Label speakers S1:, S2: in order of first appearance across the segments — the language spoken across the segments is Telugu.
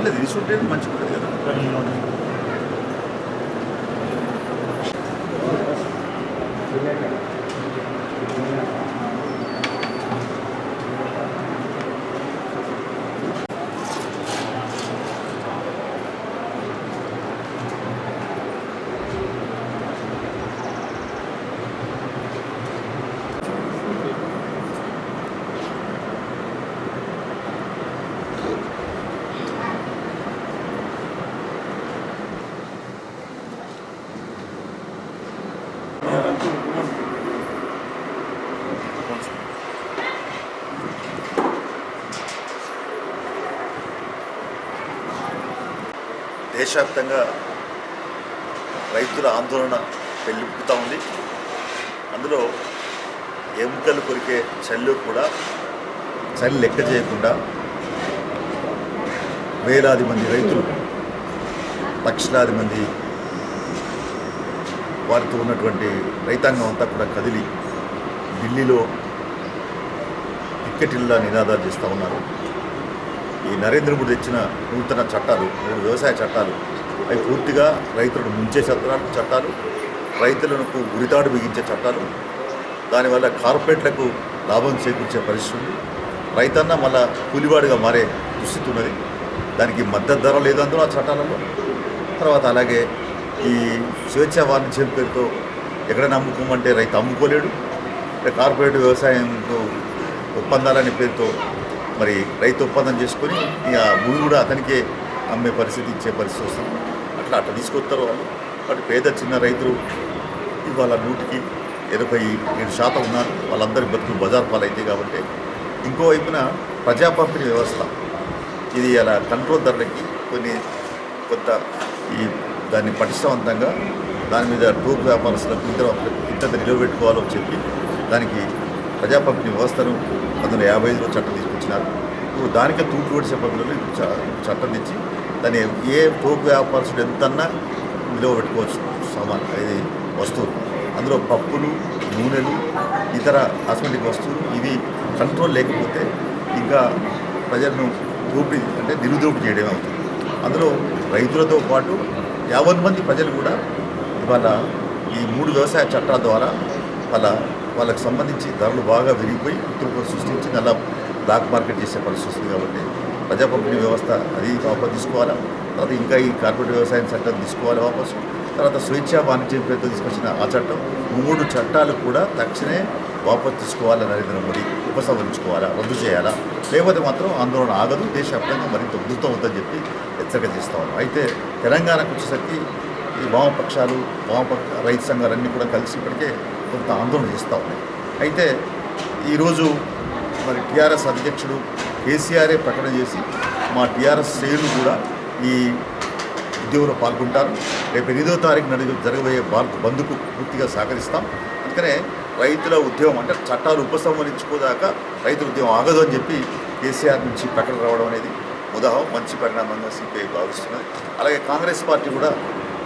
S1: పర్లేదు తీసుకుంటే మంచిగా ఉంటుంది కదా. దేశవ్యాప్తంగా రైతుల ఆందోళన పెళ్ళిపుకుతూ ఉంది. అందులో ఎముకలు కొరికే చల్లు కూడా చలి లెక్క చేయకుండా వేలాది మంది రైతులు లక్షలాది మంది వారితో ఉన్నటువంటి రైతాంగం అంతా కూడా కదిలి ఢిల్లీలో టిక్కెటిల్లా నినాదాలు చేస్తూ ఉన్నారు. ఈ నరేంద్ర మోడీ తెచ్చిన నూతన చట్టాలు మూడు వ్యవసాయ చట్టాలు అవి పూర్తిగా రైతులను ముంచే చట్టాలు చట్టాలు రైతులకు గురితాడు బిగించే చట్టాలు దానివల్ల కార్పొరేట్లకు లాభం చేకూర్చే పరిస్థితి ఉంది. రైతన్న మళ్ళా కూలివాడిగా మారే దుస్థితి ఉన్నది. దానికి మద్దతు ధర లేదు అందులో ఆ చట్టాలలో. తర్వాత అలాగే ఈ స్వేచ్ఛ వాణిజ్యం పేరుతో ఎక్కడైనా అమ్ముకోమంటే రైతు అమ్ముకోలేడు. కార్పొరేట్ వ్యవసాయంతో ఒప్పందాలనే పేరుతో మరి రైతు ఒప్పందం చేసుకొని ఇక భూమి కూడా అతనికే అమ్మే పరిస్థితి ఇచ్చే పరిస్థితి వస్తుంది. అట్లా అట్లా తీసుకొస్తారు వాళ్ళు. వాటి పేద చిన్న రైతులు ఇవాళ నూటికి ఇరవై ఏడు శాతం ఉన్నారు వాళ్ళందరి బతుకులు బజార్ పాలైతే కాబట్టి ఇంకోవైపున ప్రజా పంపిణీ వ్యవస్థ. ఇది అలా కంట్రోల్ ధరలకి కొన్ని కొంత ఈ దాన్ని పటిష్టవంతంగా దాని మీద టూర్ వ్యాపారస్తులకు ఇతర ఇంత నిలబెట్టుకోవాలో చెప్పి దానికి ప్రజాపంపిణీ వ్యవస్థను పంతొమ్మిది యాభై ఐదులో చట్టం తీసుకొచ్చినారు. ఇప్పుడు దానికే తూట్లు పడిచే పద్ధతిలో చ- చట్టం తెచ్చి దాన్ని ఏ టోకు వ్యాపారస్తుడు ఎంతన్నా నిలువ పెట్టుకోవచ్చు సామాన్ ఇది వస్తువులు అందులో పప్పులు నూనెలు ఇతర కాస్మెటిక్ వస్తువులు ఇవి కంట్రోల్ లేకపోతే ఇంకా ప్రజలను దోపిడీ అంటే నిరుదోపిడీ చేయడమే అవుతుంది. అందులో రైతులతో పాటు యాభై మంది ప్రజలు కూడా ఇవాళ ఈ మూడు వ్యవసాయ చట్టాల ద్వారా వాళ్ళ వాళ్ళకి సంబంధించి ధరలు బాగా విరిగిపోయి ఉత్తర్వులు సృష్టించి నల్ల బ్లాక్ మార్కెట్ చేసే పరిస్థితి వస్తుంది కాబట్టి ప్రజా పంపిణీ వ్యవస్థ అది వాపసు తీసుకోవాలా? తర్వాత ఇంకా ఈ కార్పొరేట్ వ్యవసాయం చట్టం తీసుకోవాలి వాపసు? తర్వాత స్వేచ్ఛ వాణిజ్యం పేరుతో తీసుకొచ్చిన ఆ చట్టం మూడు చట్టాలు కూడా తక్షణమే వాపసు తీసుకోవాలా నరేంద్ర మోడీ? ఉపసంహరించుకోవాలా? రద్దు చేయాలా? లేకపోతే మాత్రం ఆందోళన ఆగదు. దేశవ్యాప్తంగా మరింత ఉధృతం అవుతుందని చెప్పి హెచ్చరిక చేస్తా ఉన్నాం అయితే తెలంగాణకు వచ్చేసరికి ఈ వామపక్షాలు వామపక్ష రైతు సంఘాలన్నీ కూడా కలిసి ఇప్పటికే కొంత ఆందోళన చేస్తూ ఉన్నాయి. అయితే ఈరోజు మరి టీఆర్ఎస్ అధ్యక్షుడు కేసీఆరే ప్రకటన చేసి మా టీఆర్ఎస్ శ్రేణులు కూడా ఈ ఉద్యోగంలో పాల్గొంటారు. రేపు ఎనిమిదో తారీఖు నడి జరగబోయే భారత్ బంద్కు పూర్తిగా సహకరిస్తాం. అందుకనే రైతుల ఉద్యమం అంటే చట్టాలు ఉపసంహరించుకోదాకా రైతుల ఉద్యమం ఆగదు అని చెప్పి కేసీఆర్ నుంచి ప్రకటన రావడం అనేది ఉదాహరణ మంచి పరిణామంగా సిపిఐ భావిస్తున్నది. అలాగే కాంగ్రెస్ పార్టీ కూడా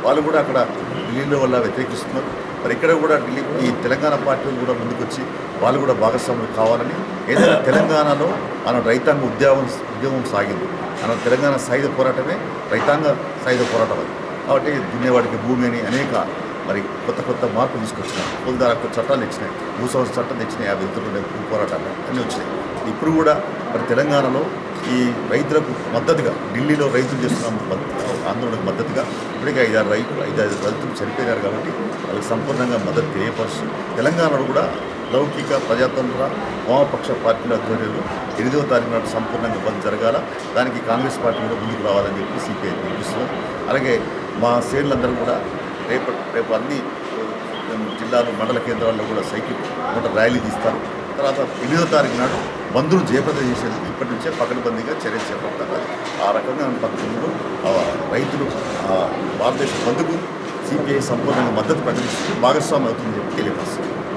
S1: వాళ్ళు కూడా అక్కడ ఢిల్లీలో వల్ల వ్యతిరేకిస్తున్నారు. మరి ఇక్కడ కూడా ఢిల్లీ ఈ తెలంగాణ పార్టీలు కూడా ముందుకొచ్చి వాళ్ళు కూడా భాగస్వాములు కావాలని ఏదైనా తెలంగాణలో మన రైతాంగ ఉద్యోగం ఉద్యమం సాగింది. మన తెలంగాణ సాయుధ పోరాటమే రైతాంగ సాయుధ పోరాటం అది. కాబట్టి దున్నేవాడికి భూమి అని అనేక మరి కొత్త కొత్త మార్పులు తీసుకొచ్చినాయి. పొందాలకు చట్టాలు ఇచ్చినాయి భూ సంస్థ చట్టం తెచ్చినాయి. యాభై ఇతరులు పోరాటాలు అన్నీ వచ్చినాయి. ఇప్పుడు కూడా మరి తెలంగాణలో ఈ రైతులకు మద్దతుగా ఢిల్లీలో రైతులు చేస్తున్న ఆందోళనకు మద్దతుగా ఇప్పటికే ఐదారు రైతులు ఐదారు రైతులు చనిపోయినారు కాబట్టి వాళ్ళకి సంపూర్ణంగా మద్దతు తెలియపరుస్తూ తెలంగాణలో కూడా లౌకిక ప్రజాతంత్ర వామపక్ష పార్టీల ఆధ్వర్యంలో ఎనిమిదవ తారీఖు నాడు సంపూర్ణంగా బంద్ జరగాల. దానికి కాంగ్రెస్ పార్టీ కూడా ముందుకు రావాలని చెప్పి సిపిఐ పిలుపుస్తున్నాం అలాగే మా శ్రేణులందరూ కూడా రేపు రేపు అన్ని జిల్లాలు మండల కేంద్రాల్లో కూడా సైకిల్ మోటార్ ర్యాలీ తీస్తారు. తర్వాత ఎనిమిదో తారీఖు నాడు బంధువులు జయప్రద చేసేందుకు ఇప్పటి నుంచే పకడ్బందీగా చర్య చేపట్టాలి. ఆ రకంగా పద్ధతుల్లో రైతులు భారతదేశ బంధుకు సిపిఐ సంపూర్ణంగా మద్దతు ప్రకటిస్తూ భాగస్వామి అవుతుందని చెప్పి తెలియపరుస్తుంది.